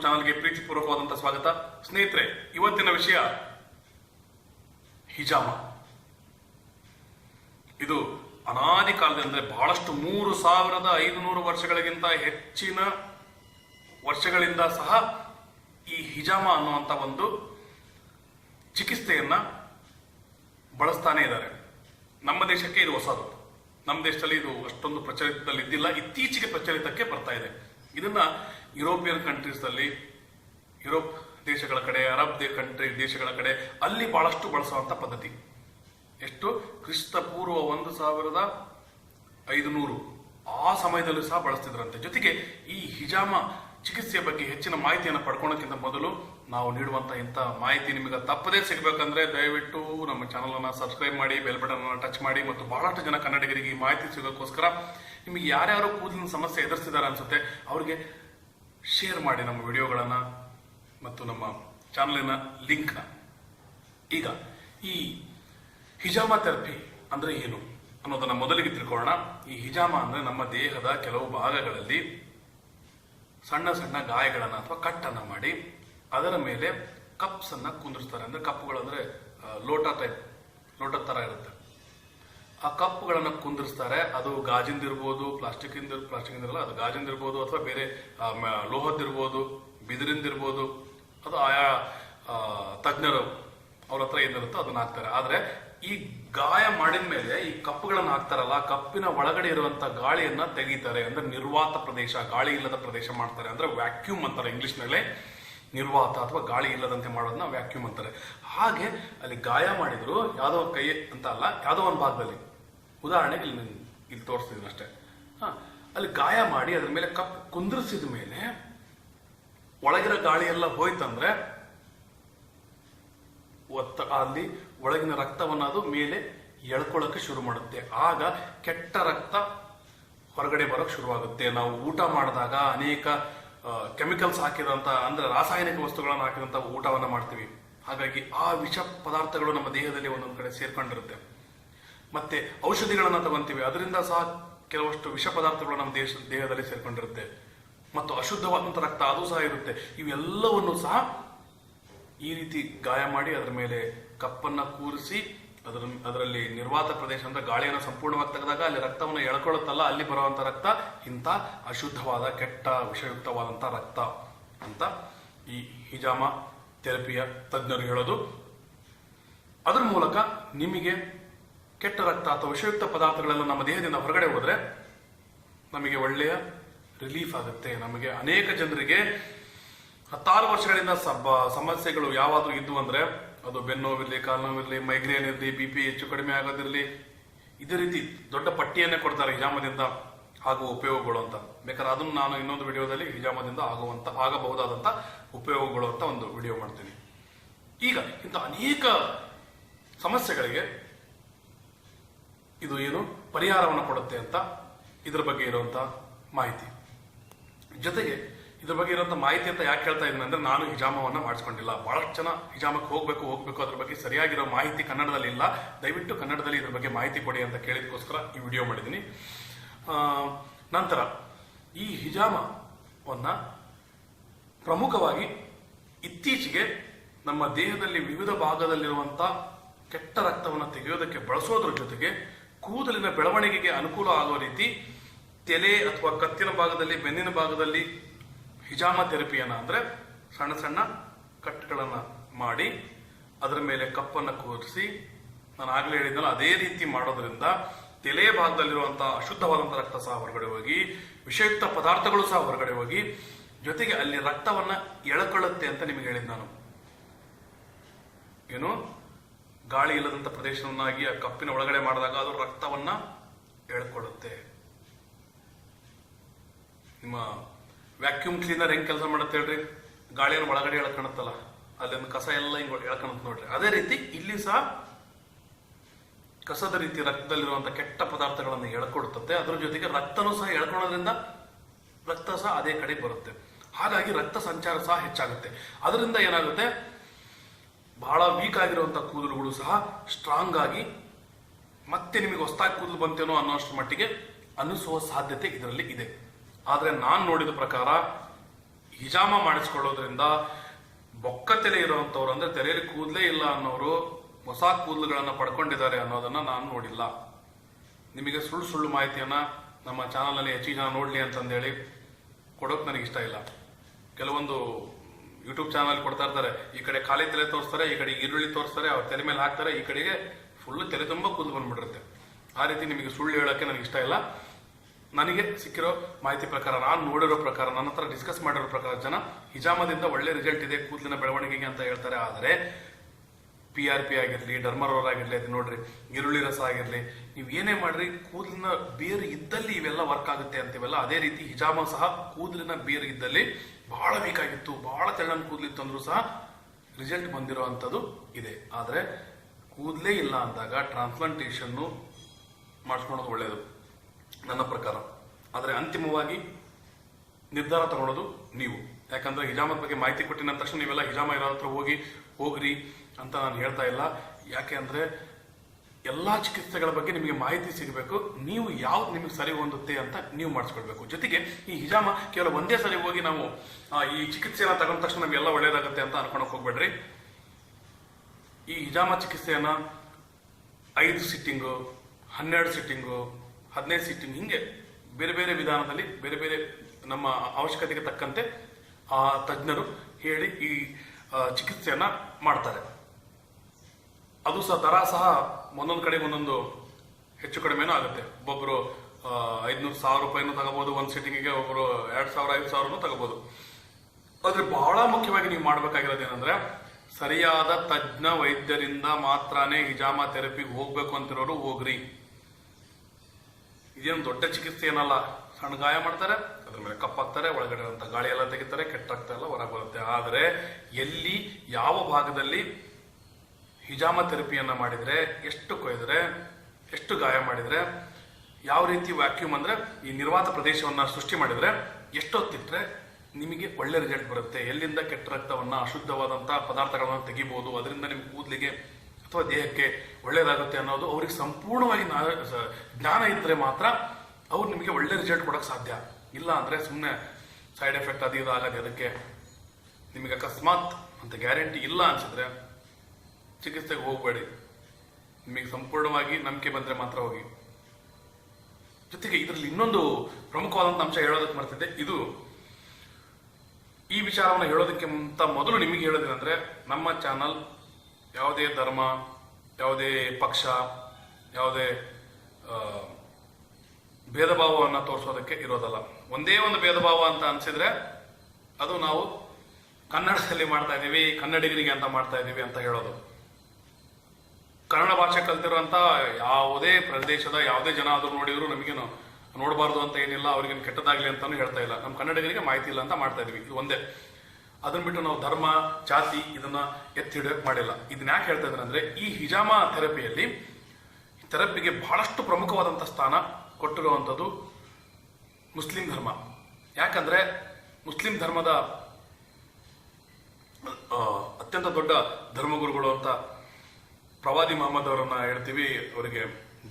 ಚಾನಲ್ಗೆ ಪ್ರೀತಿಪೂರ್ವಕವಾದಂತಹ ಸ್ವಾಗತ. ಸ್ನೇಹಿತರೆ, ಇವತ್ತಿನ ವಿಷಯ ಹಿಜಾಮ. ಇದು ಅನಾದಿ ಕಾಲದಿಂದ ಬಹಳಷ್ಟು ಮೂರು ಸಾವಿರದ ಐದುನೂರು ವರ್ಷಗಳಿಗಿಂತ ಹೆಚ್ಚಿನ ವರ್ಷಗಳಿಂದ ಸಹ ಈ ಹಿಜಾಮ ಅನ್ನುವಂಥ ಒಂದು ಚಿಕಿತ್ಸೆಯನ್ನ ಬಳಸ್ತಾನೆ ಇದ್ದಾರೆ. ನಮ್ಮ ದೇಶಕ್ಕೆ ಇದು ಹೊಸದು. ನಮ್ಮ ದೇಶದಲ್ಲಿ ಇದು ಅಷ್ಟೊಂದು ಪ್ರಚಲಿತದಲ್ಲಿ ಇದ್ದಿಲ್ಲ ಇತ್ತೀಚೆಗೆ ಪ್ರಚಲಿತಕ್ಕೆ ಬರ್ತಾ ಇದೆ. ಇದನ್ನ ಯುರೋಪಿಯನ್ ಕಂಟ್ರೀಸ್ನಲ್ಲಿ ಯುರೋಪ್ ದೇಶಗಳ ಕಡೆ ಅರಬ್ ದೇ ಕಂಟ್ರಿ ದೇಶಗಳ ಕಡೆ ಅಲ್ಲಿ ಬಹಳಷ್ಟು ಬಳಸುವಂತ ಪದ್ಧತಿ. ಎಷ್ಟು? ಕ್ರಿಸ್ತ ಪೂರ್ವ ಒಂದು ಸಾವಿರದ ಐದುನೂರು. ಆ ಸಮಯದಲ್ಲೂ ಸಹ ಬಳಸ್ತಿದ್ರಂತೆ. ಜೊತೆಗೆ ಈ ಹಿಜಾಮ ಚಿಕಿತ್ಸೆಯ ಬಗ್ಗೆ ಹೆಚ್ಚಿನ ಮಾಹಿತಿಯನ್ನು ಪಡ್ಕೊಳ್ಳೋಕ್ಕಿಂತ ಮೊದಲು ನಾವು ನೀಡುವಂಥ ಇಂಥ ಮಾಹಿತಿ ನಿಮಗೆ ತಪ್ಪದೇ ಸಿಗಬೇಕಂದ್ರೆ ದಯವಿಟ್ಟು ನಮ್ಮ ಚಾನಲನ್ನು ಸಬ್ಸ್ಕ್ರೈಬ್ ಮಾಡಿ, ಬೆಲ್ ಬಟನ್ ಅನ್ನು ಟಚ್ ಮಾಡಿ ಮತ್ತು ಬಹಳಷ್ಟು ಜನ ಕನ್ನಡಿಗರಿಗೆ ಈ ಮಾಹಿತಿ ಸಿಗೋಕ್ಕೋಸ್ಕರ ನಿಮಗೆ ಯಾರ್ಯಾರು ಕೂದಲಿನ ಸಮಸ್ಯೆ ಎದುರಿಸ್ತಿದ್ದಾರೆ ಅನ್ಸುತ್ತೆ, ಅವರಿಗೆ ಶೇರ್ ಮಾಡಿ ನಮ್ಮ ವಿಡಿಯೋಗಳನ್ನು ಮತ್ತು ನಮ್ಮ ಚಾನಲಿನ ಲಿಂಕ್ನ ಈಗ ಈ ಹಿಜಾಮ ಥೆರಪಿ ಅಂದರೆ ಏನು ಅನ್ನೋದನ್ನು ಮೊದಲಿಗೆ ತಿಳ್ಕೊಳ್ಳೋಣ. ಈ ಹಿಜಾಮ ಅಂದರೆ ನಮ್ಮ ದೇಹದ ಕೆಲವು ಭಾಗಗಳಲ್ಲಿ ಸಣ್ಣ ಸಣ್ಣ ಗಾಯಗಳನ್ನು ಅಥವಾ ಕಟ್ಟನ್ನು ಮಾಡಿ ಅದರ ಮೇಲೆ ಕಪ್ಸನ್ನು ಕುಂದಿರ್ತಾರೆ ಅಂದರೆ ಕಪ್ಪುಗಳು ಅಂದ್ರೆ ಲೋಟ ಟೈಪ್ ಲೋಟ ಥರ ಇರುತ್ತೆ. ಆ ಕಪ್ಗಳನ್ನ ಕುಂದಿರ್ಸ್ತಾರೆ. ಅದು ಗಾಜಿಂದಿರ್ಬೋದು ಪ್ಲಾಸ್ಟಿಕ್ ಪ್ಲಾಸ್ಟಿಕ್ ಇಂದಿರಲ್ಲ ಅದು ಗಾಜಿಂದಿರ್ಬೋದು ಅಥವಾ ಬೇರೆ ಲೋಹದ್ದಿರ್ಬೋದು, ಬಿದಿರಿಂದಿರ್ಬೋದು, ಅದು ಆಯಾ ತಜ್ಞರು ಅವ್ರ ಹತ್ರ ಏನಿರುತ್ತೋ ಅದನ್ನ ಹಾಕ್ತಾರೆ. ಆದ್ರೆ ಈ ಗಾಯ ಮಾಡಿದ ಮೇಲೆ, ಈ ಕಪ್ಪುಗಳನ್ನ ಹಾಕ್ತಾರಲ್ಲ ಕಪ್ಪಿನ ಒಳಗಡೆ ಇರುವಂತ ಗಾಳಿಯನ್ನ ತೆಗಿತಾರೆ. ಅಂದ್ರೆ ನಿರ್ವಾತ ಪ್ರದೇಶ, ಗಾಳಿ ಇಲ್ಲದ ಪ್ರದೇಶ ಮಾಡ್ತಾರೆ. ಅಂದ್ರೆ ವ್ಯಾಕ್ಯೂಮ್ ಅಂತಾರೆ ಇಂಗ್ಲಿಷ್ನಲ್ಲಿ ನಿರ್ವಾತ ಅಥವಾ ಗಾಳಿ ಇಲ್ಲದಂತೆ ಮಾಡೋದನ್ನ ವ್ಯಾಕ್ಯೂಮ್ ಅಂತಾರೆ. ಹಾಗೆ ಅಲ್ಲಿ ಗಾಯ ಮಾಡಿದ್ರು ಯಾವ್ದೋ ಕೈ ಅಂತ ಅಲ್ಲ ಯಾವ್ದೋ ಒಂದು ಭಾಗದಲ್ಲಿ. ಉದಾಹರಣೆಗೆ ಇಲ್ಲಿ ಇಲ್ಲಿ ತೋರಿಸ್ತಿದ್ದೀನಿ ಅಷ್ಟೇ. ಹಾಂ, ಅಲ್ಲಿ ಗಾಯ ಮಾಡಿ ಅದ್ರ ಮೇಲೆ ಕಪ್ ಕುಂದ್ರಿಸಿದ ಮೇಲೆ ಒಳಗಿರೋ ಗಾಳಿ ಎಲ್ಲ ಹೋಯ್ತಂದ್ರೆ ಒತ್ತ ಅಲ್ಲಿ ಒಳಗಿನ ರಕ್ತವನ್ನು ಅದು ಮೇಲೆ ಎಳ್ಕೊಳ್ಳೋಕೆ ಶುರು ಮಾಡುತ್ತೆ. ಆಗ ಕೆಟ್ಟ ರಕ್ತ ಹೊರಗಡೆ ಬರೋಕ್ಕೆ ಶುರುವಾಗುತ್ತೆ. ನಾವು ಊಟ ಮಾಡಿದಾಗ ಅನೇಕ ಕೆಮಿಕಲ್ಸ್ ಹಾಕಿದಂಥ ಅಂದ್ರೆ ರಾಸಾಯನಿಕ ವಸ್ತುಗಳನ್ನು ಹಾಕಿದಂಥ ಊಟವನ್ನು ಮಾಡ್ತೀವಿ. ಹಾಗಾಗಿ ಆ ವಿಷ ಪದಾರ್ಥಗಳು ನಮ್ಮ ದೇಹದಲ್ಲಿ ಒಂದೊಂದು ಕಡೆ ಸೇರ್ಕೊಂಡಿರುತ್ತೆ. ಮತ್ತೆ ಔಷಧಿಗಳನ್ನ ತಗೊಂತೀವಿ. ಅದರಿಂದ ಸಹ ಕೆಲವಷ್ಟು ವಿಷ ಪದಾರ್ಥಗಳು ನಮ್ಮ ದೇಶ, ದೇಹದಲ್ಲಿ ಸೇರ್ಕೊಂಡಿರುತ್ತೆ. ಮತ್ತು ಅಶುದ್ಧವಾದಂಥ ರಕ್ತ ಅದು ಸಹ ಇರುತ್ತೆ. ಇವೆಲ್ಲವನ್ನು ಸಹ ಈ ರೀತಿ ಗಾಯ ಮಾಡಿ ಅದರ ಮೇಲೆ ಕಪ್ಪನ್ನ ಕೂರಿಸಿ ಅದರ, ಅದರಲ್ಲಿ ನಿರ್ವಾತ ಪ್ರದೇಶ ಅಂದ್ರೆ ಗಾಳಿಯನ್ನು ಸಂಪೂರ್ಣವಾಗಿ ತೆಗೆದಾಗ ಅಲ್ಲಿ ರಕ್ತವನ್ನು ಎಳ್ಕೊಳ್ಳುತ್ತಲ್ಲ, ಅಲ್ಲಿ ಬರುವಂತ ರಕ್ತ, ಇಂಥ ಅಶುದ್ಧವಾದ, ಕೆಟ್ಟ, ವಿಷಯುಕ್ತವಾದಂಥ ರಕ್ತ ಅಂತ ಈ ಹಿಜಾಮ ಥೆರಪಿಯ ತಜ್ಞರು ಹೇಳೋದು. ಅದರ ಮೂಲಕ ನಿಮಗೆ ಕೆಟ್ಟ ರಕ್ತ ಅಥವಾ ವಿಷಯುಕ್ತ ಪದಾರ್ಥಗಳೆಲ್ಲ ನಮ್ಮ ದೇಹದಿಂದ ಹೊರಗಡೆ ಹೋದರೆ ನಮಗೆ ಒಳ್ಳೆಯ ರಿಲೀಫ್ ಆಗುತ್ತೆ. ನಮಗೆ ಅನೇಕ ಜನರಿಗೆ ಹತ್ತಾರು ವರ್ಷಗಳಿಂದ ಸಬ್ಬ, ಸಮಸ್ಯೆಗಳು ಯಾವಾದರೂ ಇದ್ದು ಅಂದರೆ ಅದು ಬೆನ್ನೋವಿರಲಿ ಕಾಲ್ನೋವಿರ್ಲಿ ಮೈಗ್ರೇನ್ ಇರಲಿ ಬಿ ಪಿ ಹೆಚ್ಚು ಕಡಿಮೆ ಆಗೋದಿರಲಿ, ಇದೇ ರೀತಿ ದೊಡ್ಡ ಪಟ್ಟಿಯನ್ನೇ ಕೊಡ್ತಾರೆ ಹಿಜಾಮದಿಂದ ಆಗುವ ಉಪಯೋಗಗಳು ಅಂತ. ಬೇಕಾದ್ರೆ ಅದನ್ನು ನಾನು ಇನ್ನೊಂದು ವಿಡಿಯೋದಲ್ಲಿ ಹಿಜಾಮದಿಂದ ಆಗುವಂತ ಆಗಬಹುದಾದಂಥ ಉಪಯೋಗಗಳು ಅಂತ ಒಂದು ವಿಡಿಯೋ ಮಾಡ್ತೀನಿ. ಈಗ ಇಂಥ ಅನೇಕ ಸಮಸ್ಯೆಗಳಿಗೆ ಇದು ಏನು ಪರಿಹಾರವನ್ನು ಕೊಡುತ್ತೆ ಅಂತ ಇದ್ರ ಬಗ್ಗೆ ಇರುವಂತ ಮಾಹಿತಿ. ಜೊತೆಗೆ ಇದ್ರ ಬಗ್ಗೆ ಇರುವಂತ ಮಾಹಿತಿ ಅಂತ ಯಾಕೆ ಹೇಳ್ತಾ ಇದ್ದೀನಿ ಅಂದ್ರೆ ನಾನು ಹಿಜಾಮವನ್ನ ಮಾಡಿಸ್ಕೊಂಡಿಲ್ಲ. ಬಹಳಷ್ಟು ಜನ ಹಿಜಾಮಕ್ಕೆ ಹೋಗ್ಬೇಕು ಹೋಗ್ಬೇಕು ಅದ್ರ ಬಗ್ಗೆ ಸರಿಯಾಗಿರೋ ಮಾಹಿತಿ ಕನ್ನಡದಲ್ಲಿ ಇಲ್ಲ. ದಯವಿಟ್ಟು ಕನ್ನಡದಲ್ಲಿ ಇದ್ರ ಬಗ್ಗೆ ಮಾಹಿತಿ ಕೊಡಿ ಅಂತ ಕೇಳಿದಕ್ಕೋಸ್ಕರ ಈ ವಿಡಿಯೋ ಮಾಡಿದ್ದೀನಿ. ನಂತರ ಈ ಹಿಜಾಮವನ್ನ ಪ್ರಮುಖವಾಗಿ ಇತ್ತೀಚೆಗೆ ನಮ್ಮ ದೇಹದಲ್ಲಿ ವಿವಿಧ ಭಾಗದಲ್ಲಿರುವಂತ ಕೆಟ್ಟ ರಕ್ತವನ್ನು ತೆಗೆಯೋದಕ್ಕೆ ಬಳಸೋದ್ರ ಜೊತೆಗೆ ಕೂದಲಿನ ಬೆಳವಣಿಗೆಗೆ ಅನುಕೂಲ ಆಗುವ ರೀತಿ ತೆಲೆ ಅಥವಾ ಕತ್ತಿನ ಭಾಗದಲ್ಲಿ, ಬೆನ್ನಿನ ಭಾಗದಲ್ಲಿ ಹಿಜಾಮ ಥೆರಪಿಯನ್ನು ಅಂದರೆ ಸಣ್ಣ ಸಣ್ಣ ಕಟ್ಗಳನ್ನು ಮಾಡಿ ಅದರ ಮೇಲೆ ಕಪ್ಪನ್ನು ಕೂರಿಸಿ, ನಾನು ಆಗಲೇ ಹೇಳಿದ್ನಲ್ಲ, ಅದೇ ರೀತಿ ಮಾಡೋದ್ರಿಂದ ತಲೆಯ ಭಾಗದಲ್ಲಿರುವಂತಹ ಅಶುದ್ಧವಾದಂಥ ರಕ್ತ ಸಹ ಹೊರಗಡೆ ಹೋಗಿ, ವಿಷಯುಕ್ತ ಪದಾರ್ಥಗಳು ಸಹ ಹೊರಗಡೆ ಹೋಗಿ, ಜೊತೆಗೆ ಅಲ್ಲಿ ರಕ್ತವನ್ನು ಎಳಕೊಳ್ಳುತ್ತೆ ಅಂತ ನಿಮಗೆ ಹೇಳಿದ್ ನಾನು. ಏನು? ಗಾಳಿ ಇಲ್ಲದಂತ ಪ್ರದೇಶವನ್ನಾಗಿ ಆ ಕಪ್ಪಿನ ಒಳಗಡೆ ಮಾಡಿದಾಗ ಅದು ರಕ್ತವನ್ನ ಹೇಳ್ಕೊಡುತ್ತೆ ನಿಮ್ಮ ವ್ಯಾಕ್ಯೂಮ್ ಕ್ಲೀನರ್ ಹೆಂಗ್ ಕೆಲಸ ಮಾಡುತ್ತೆ ಹೇಳ್ರಿ? ಗಾಳಿಯನ್ನು ಒಳಗಡೆ ಎಳ್ಕೊಳುತ್ತಲ್ಲ ಅಲ್ಲಿಂದ ಕಸ ಎಲ್ಲ ಹಿಂಗ್ ಎಳ್ಕೊಳುತ್ತೆ ನೋಡ್ರಿ. ಅದೇ ರೀತಿ ಇಲ್ಲಿ ಸಹ ಕಸದ ರೀತಿ ರಕ್ತದಲ್ಲಿರುವಂತ ಕೆಟ್ಟ ಪದಾರ್ಥಗಳನ್ನು ಎಳ್ಕೊಡುತ್ತೆ ಅದರ ಜೊತೆಗೆ ರಕ್ತನೂ ಸಹ ಹೇಳ್ಕೊಳ್ಳೋದ್ರಿಂದ ರಕ್ತ ಸಹ ಅದೇ ಕಡೆ ಬರುತ್ತೆ. ಹಾಗಾಗಿ ರಕ್ತ ಸಂಚಾರ ಸಹ ಹೆಚ್ಚಾಗುತ್ತೆ. ಅದರಿಂದ ಏನಾಗುತ್ತೆ? ಬಹಳ ವೀಕ್ ಆಗಿರುವಂತ ಕೂದಲುಗಳು ಸಹ ಸ್ಟ್ರಾಂಗ್ ಆಗಿ ಮತ್ತೆ ನಿಮಗೆ ಹೊಸದಾಗಿ ಕೂದಲು ಬಂತೇನೋ ಅನ್ನೋಷ್ಟು ಮಟ್ಟಿಗೆ ಅನ್ನಿಸುವ ಸಾಧ್ಯತೆ ಇದರಲ್ಲಿ ಇದೆ. ಆದರೆ ನಾನು ನೋಡಿದ ಪ್ರಕಾರ ಹಿಜಾಮ ಮಾಡಿಸ್ಕೊಳ್ಳೋದ್ರಿಂದ ಬೊಕ್ಕ ತೆಲೆ ಇರುವಂಥವ್ರು ಅಂದ್ರೆ ತೆಲೆಯಲ್ಲಿ ಕೂದಲೇ ಇಲ್ಲ ಅನ್ನೋರು ಹೊಸ ಕೂದಲುಗಳನ್ನು ಪಡ್ಕೊಂಡಿದ್ದಾರೆ ಅನ್ನೋದನ್ನ ನಾನು ನೋಡಿಲ್ಲ. ನಿಮಗೆ ಸುಳ್ಳು ಸುಳ್ಳು ಮಾಹಿತಿಯನ್ನ ನಮ್ಮ ಚಾನಲ್ನಲ್ಲಿ ಹೆಚ್ಚಿಗೆ ಜನ ನೋಡ್ಲಿ ಅಂತಂದೇಳಿ ಕೊಡೋಕೆ ನನಗೆ ಇಷ್ಟ ಇಲ್ಲ. ಕೆಲವೊಂದು ಯೂಟ್ಯೂಬ್ ಚಾನಲ್ ಕೊಡ್ತಾ ಇರ್ತಾರೆ. ಈ ಕಡೆ ಖಾಲಿ ತಲೆ ತೋರಿಸ್ತಾರೆ, ಈ ಕಡೆ ಈರುಳ್ಳಿ ತೋರಿಸ್ತಾರೆ, ಅವ್ರ ತಲೆ ಮೇಲೆ ಹಾಕ್ತಾರೆ, ಈ ಕಡೆಗೆ ಫುಲ್ ತಲೆ ತುಂಬ ಕೂದಲು ಬಂದ್ಬಿಟ್ಟಿರುತ್ತೆ ಆ ರೀತಿ ನಿಮಗೆ ಸುಳ್ಳು ಹೇಳೋಕ್ಕೆ ನನಗೆ ಇಷ್ಟ ಇಲ್ಲ. ನನಗೆ ಸಿಕ್ಕಿರೋ ಮಾಹಿತಿ ಪ್ರಕಾರ, ನಾನು ನೋಡಿರೋ ಪ್ರಕಾರ, ನನ್ನ ಹತ್ರ ಡಿಸ್ಕಸ್ ಮಾಡಿರೋ ಪ್ರಕಾರ ಜನ ಹಿಜಾಮದಿಂದ ಒಳ್ಳೆ ರಿಸಲ್ಟ್ ಇದೆ, ಕೂದಲಿನ ಬೆಳವಣಿಗೆಗೆ ಅಂತ ಹೇಳ್ತಾರೆ. ಆದರೆ ಪಿ ಆರ್ ಪಿ ಆಗಿರಲಿ ಡರ್ಮರೋರ್ ಆಗಿರಲಿ, ಅದು ನೋಡ್ರಿ, ಈರುಳ್ಳಿ ರಸ ಆಗಿರಲಿ, ನೀವು ಏನೇ ಮಾಡ್ರಿ, ಕೂದಲಿನ ಬೇರು ಇದ್ದಲ್ಲಿ ಇವೆಲ್ಲ ವರ್ಕ್ ಆಗುತ್ತೆ ಅಂತೀವಲ್ಲ ಅದೇ ರೀತಿ ಹಿಜಾಮ ಸಹ ಕೂದಲಿನ ಬೇರು ಇದ್ದಲ್ಲಿ ಬಹಳ ವೀಕ್ ಆಗಿತ್ತು ಬಹಳ ತೆಳ್ಳನ್ ಕೂದಲಿತ್ತು ಅಂದ್ರೂ ಸಹ ರಿಸಲ್ಟ್ ಬಂದಿರೋ ಅಂಥದ್ದು ಇದೆ. ಆದರೆ ಕೂದಲೇ ಇಲ್ಲ ಅಂದಾಗ ಟ್ರಾನ್ಸ್ಪ್ಲಾಂಟೇಷನ್ನು ಮಾಡಿಸ್ಕೊಳೋದು ಒಳ್ಳೆಯದು ನನ್ನ ಪ್ರಕಾರ. ಆದರೆ ಅಂತಿಮವಾಗಿ ನಿರ್ಧಾರ ತಗೊಳ್ಳೋದು ನೀವು. ಯಾಕಂದ್ರೆ ಹಿಜಾಮದ ಬಗ್ಗೆ ಮಾಹಿತಿ ಕೊಟ್ಟಿನ ತಕ್ಷಣ ನೀವೆಲ್ಲ ಹಿಜಾಮ ಇರೋ ಹತ್ರ ಹೋಗಿ ಹೋಗ್ರಿ ಅಂತ ನಾನು ಹೇಳ್ತಾ ಇಲ್ಲ. ಯಾಕೆ ಅಂದ್ರೆ ಎಲ್ಲಾ ಚಿಕಿತ್ಸೆಗಳ ಬಗ್ಗೆ ನಿಮಗೆ ಮಾಹಿತಿ ಸಿಗಬೇಕು. ನೀವು ಯಾವ್ದು ನಿಮಗೆ ಸರಿ ಹೊಂದುತ್ತೆ ಅಂತ ನೀವು ಮಾಡಿಸ್ಕೊಳ್ಬೇಕು. ಜೊತೆಗೆ ಈ ಹಿಜಾಮ ಕೇವಲ ಒಂದೇ ಸರಿ ಹೋಗಿ ನಾವು ಈ ಚಿಕಿತ್ಸೆಯನ್ನು ತಗೊಂಡ ತಕ್ಷಣ ನಮಗೆಲ್ಲ ಒಳ್ಳೇದಾಗುತ್ತೆ ಅಂತ ಅನ್ಕೊಳಕ್ ಹೋಗ್ಬೇಡ್ರಿ. ಈ ಹಿಜಾಮ ಚಿಕಿತ್ಸೆಯನ್ನ ಐದು ಸಿಟ್ಟಿಂಗು ಹನ್ನೆರಡು ಸಿಟ್ಟಿಂಗು ಹದಿನೈದು ಸಿಟ್ಟಿಂಗ್ ಹಿಂಗೆ ಬೇರೆ ಬೇರೆ ವಿಧಾನದಲ್ಲಿ, ಬೇರೆ ಬೇರೆ ನಮ್ಮ ಅವಶ್ಯಕತೆಗೆ ತಕ್ಕಂತೆ ಆ ತಜ್ಞರು ಹೇಳಿ ಈ ಚಿಕಿತ್ಸೆಯನ್ನ ಮಾಡ್ತಾರೆ. ಅದು ಸಹ ದರ ಸಹ ಒಂದೊಂದು ಕಡೆ ಒಂದೊಂದು ಹೆಚ್ಚು ಕಡಿಮೆನೂ ಆಗುತ್ತೆ. ಒಬ್ಬೊಬ್ರು ಐದ್ನೂರು ಸಾವಿರ ರೂಪಾಯಿನೂ ತಗೋಬಹುದು ಒಂದು ಸಿಟ್ಟಿಂಗಿಗೆ ಒಬ್ಬರು ಎರಡು ಸಾವಿರ, ಐದು ಸಾವಿರನೂ ತಗೋಬಹುದು ಆದ್ರೆ ಬಹಳ ಮುಖ್ಯವಾಗಿ ನೀವು ಮಾಡಬೇಕಾಗಿರೋದು ಏನಂದ್ರೆ, ಸರಿಯಾದ ತಜ್ಞ ವೈದ್ಯರಿಂದ ಮಾತ್ರನೇ ಹಿಜಾಮ ಥೆರಪಿಗೆ ಹೋಗ್ಬೇಕು ಅಂತಿರೋರು ಹೋಗ್ರಿ. ಇದೇನು ದೊಡ್ಡ ಚಿಕಿತ್ಸೆ ಏನಲ್ಲ, ಸಣ್ಣ ಗಾಯ ಮಾಡ್ತಾರೆ, ಅದ್ರ ಮೇಲೆ ಕಪ್ಪಾಕ್ತಾರೆ ಒಳಗಡೆ ಗಾಳಿ ಎಲ್ಲ ತೆಗಿತಾರೆ, ಕೆಟ್ಟಾಗ್ತಾ ಎಲ್ಲ ಹೊರಗೆ ಬರುತ್ತೆ. ಆದರೆ ಎಲ್ಲಿ ಯಾವ ಭಾಗದಲ್ಲಿ ಹಿಜಾಮ ಥೆರಪಿಯನ್ನು ಮಾಡಿದರೆ ಎಷ್ಟು ಕೊಯ್ದರೆ, ಎಷ್ಟು ಗಾಯ ಮಾಡಿದರೆ, ಯಾವ ರೀತಿ ವ್ಯಾಕ್ಯೂಮ್ ಅಂದರೆ ಈ ನಿರ್ವಾತ ಪ್ರದೇಶವನ್ನು ಸೃಷ್ಟಿ ಮಾಡಿದರೆ ಎಷ್ಟೊತ್ತಿಟ್ಟರೆ ನಿಮಗೆ ಒಳ್ಳೆ ರಿಸಲ್ಟ್ ಬರುತ್ತೆ. ಎಲ್ಲಿಂದ ಕೆಟ್ಟ ರಕ್ತವನ್ನು ಅಶುದ್ಧವಾದಂಥ ಪದಾರ್ಥಗಳನ್ನು ತೆಗಿಬೋದು, ಅದರಿಂದ ನಿಮ್ಮ ಕೂದಲಿಗೆ ಅಥವಾ ದೇಹಕ್ಕೆ ಒಳ್ಳೆಯದಾಗುತ್ತೆ ಅನ್ನೋದು ಅವ್ರಿಗೆ ಸಂಪೂರ್ಣವಾಗಿ ಜ್ಞಾನ ಇದ್ದರೆ ಮಾತ್ರ ಅವ್ರು ನಿಮಗೆ ಒಳ್ಳೆ ರಿಸಲ್ಟ್ ಕೊಡೋಕೆ ಸಾಧ್ಯ. ಇಲ್ಲ ಅಂದರೆ ಸುಮ್ಮನೆ ಸೈಡ್ ಎಫೆಕ್ಟ್ ಅದು ಇದು ಆಗದೆ ಅದಕ್ಕೆ ನಿಮಗೆ ಅಕಸ್ಮಾತ್ ಅಂತ ಗ್ಯಾರಂಟಿ ಇಲ್ಲ ಅನ್ಸಿದ್ರೆ ಚಿಕಿತ್ಸೆಗೆ ಹೋಗಬೇಡಿ. ನಿಮಗೆ ಸಂಪೂರ್ಣವಾಗಿ ನಂಬಿಕೆ ಬಂದರೆ ಮಾತ್ರ ಹೋಗಿ. ಜೊತೆಗೆ ಇದರಲ್ಲಿ ಇನ್ನೊಂದು ಪ್ರಮುಖವಾದಂಥ ಅಂಶ ಹೇಳೋದಕ್ಕೆ ಮರ್ತಿದ್ದೆ ಇದು ಈ ವಿಚಾರವನ್ನು ಹೇಳೋದಕ್ಕಿಂತ ಮೊದಲು ನಿಮಗೆ ಹೇಳೋದೇನೆಂದರೆ, ನಮ್ಮ ಚಾನಲ್ ಯಾವುದೇ ಧರ್ಮ, ಯಾವುದೇ ಪಕ್ಷ, ಯಾವುದೇ ಭೇದ ಭಾವವನ್ನು ತೋರಿಸೋದಕ್ಕೆ ಇರೋದಲ್ಲ. ಒಂದೇ ಒಂದು ಭೇದ ಭಾವ ಅಂತ ಅನಿಸಿದ್ರೆ ಅದು ನಾವು ಕನ್ನಡದಲ್ಲಿ ಮಾಡ್ತಾ ಇದ್ದೀವಿ, ಕನ್ನಡಿಗರಿಗೆ ಅಂತ ಮಾಡ್ತಾ ಇದ್ದೀವಿ ಅಂತ ಹೇಳೋದು. ಕನ್ನಡ ಭಾಷೆ ಕಲ್ತಿರುವಂತ ಯಾವುದೇ ಪ್ರದೇಶದ ಯಾವುದೇ ಜನ ಆದರೂ ನೋಡಿದ್ರು ನಮಗೇನು ನೋಡಬಾರ್ದು ಅಂತ ಏನಿಲ್ಲ, ಅವ್ರಿಗೇನು ಕೆಟ್ಟದಾಗಲಿ ಅಂತಾನು ಹೇಳ್ತಾ ಇಲ್ಲ. ನಮ್ಮ ಕನ್ನಡಿಗರಿಗೆ ಮಾಹಿತಿ ಇಲ್ಲ ಅಂತ ಮಾಡ್ತಾ ಇದೀವಿ. ಇದು ಒಂದೇ. ಅದನ್ನ ಬಿಟ್ಟು ನಾವು ಧರ್ಮ, ಜಾತಿ ಇದನ್ನ ಹಿಡಿಯೋಕೆ ಮಾಡಿಲ್ಲ. ಇದನ್ನ ಯಾಕೆ ಹೇಳ್ತಾ ಇದ್ದಾರೆ ಅಂದ್ರೆ, ಈ ಹಿಜಾಮ ಥೆರಪಿಯಲ್ಲಿ ಥೆರಪಿಗೆ ಬಹಳಷ್ಟು ಪ್ರಮುಖವಾದಂಥ ಸ್ಥಾನ ಕೊಟ್ಟಿರುವಂಥದ್ದು ಮುಸ್ಲಿಂ ಧರ್ಮ. ಯಾಕಂದ್ರೆ ಮುಸ್ಲಿಂ ಧರ್ಮದ ಅತ್ಯಂತ ದೊಡ್ಡ ಧರ್ಮಗುರುಗಳು ಅಂತ ಪ್ರವಾದಿ ಮಹಮ್ಮದ್ ಅವರನ್ನ ಹೇಳ್ತೀವಿ. ಅವರಿಗೆ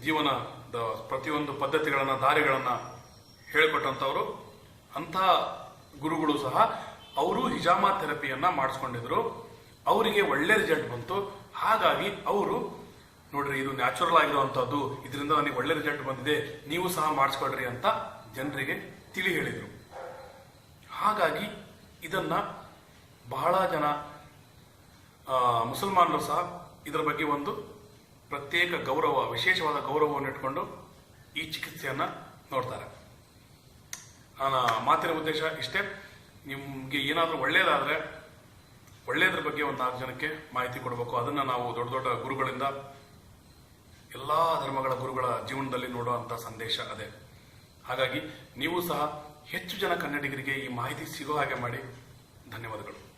ಜೀವನದ ಪ್ರತಿಯೊಂದು ಪದ್ಧತಿಗಳನ್ನ, ದಾರಿಗಳನ್ನ ಹೇಳಿಕೊಟ್ಟಂತವರು ಅಂತ ಗುರುಗಳು ಸಹ ಅವರು ಹಿಜಾಮಾ ಥೆರಪಿಯನ್ನ ಮಾಡಿಸ್ಕೊಂಡಿದ್ರು. ಅವರಿಗೆ ಒಳ್ಳೆ ರಿಸಲ್ಟ್ ಬಂತು. ಹಾಗಾಗಿ ಅವರು, ನೋಡ್ರಿ, ಇದು ನ್ಯಾಚುರಲ್ ಆಗಿರುವಂಥದ್ದು. ಇದರಿಂದ ನನಗೆ ಒಳ್ಳೆ ರಿಸಲ್ಟ್ ಬಂದಿದೆ. ನೀವು ಸಹ ಮಾಡಿಸ್ಕೊಳ್ರಿ ಅಂತ ಜನರಿಗೆ ತಿಳಿ ಹೇಳಿದರು. ಹಾಗಾಗಿ ಇದನ್ನ ಬಹಳ ಜನ ಮುಸಲ್ಮಾನರು ಸಹ ಇದರ ಬಗ್ಗೆ ಒಂದು ಪ್ರತ್ಯೇಕ ಗೌರವ, ವಿಶೇಷವಾದ ಗೌರವವನ್ನು ಇಟ್ಕೊಂಡು ಈ ಚಿಕಿತ್ಸೆಯನ್ನು ನೋಡ್ತಾರೆ. ನನ್ನ ಮಾತಿನ ಉದ್ದೇಶ ಇಷ್ಟೇ. ನಿಮಗೆ ಏನಾದರೂ ಒಳ್ಳೆಯದಾದರೆ ಒಳ್ಳೆಯದ್ರ ಬಗ್ಗೆ ಒಂದು ನಾಲ್ಕು ಜನಕ್ಕೆ ಮಾಹಿತಿ ಕೊಡಬೇಕು. ಅದನ್ನು ನಾವು ದೊಡ್ಡ ದೊಡ್ಡ ಗುರುಗಳಿಂದ, ಎಲ್ಲ ಧರ್ಮಗಳ ಗುರುಗಳ ಜೀವನದಲ್ಲಿ ನೋಡುವಂಥ ಸಂದೇಶ ಅದೇ. ಹಾಗಾಗಿ ನೀವು ಸಹ ಹೆಚ್ಚು ಜನ ಕನ್ನಡಿಗರಿಗೆ ಈ ಮಾಹಿತಿ ಸಿಗೋ ಹಾಗೆ ಮಾಡಿ. ಧನ್ಯವಾದಗಳು.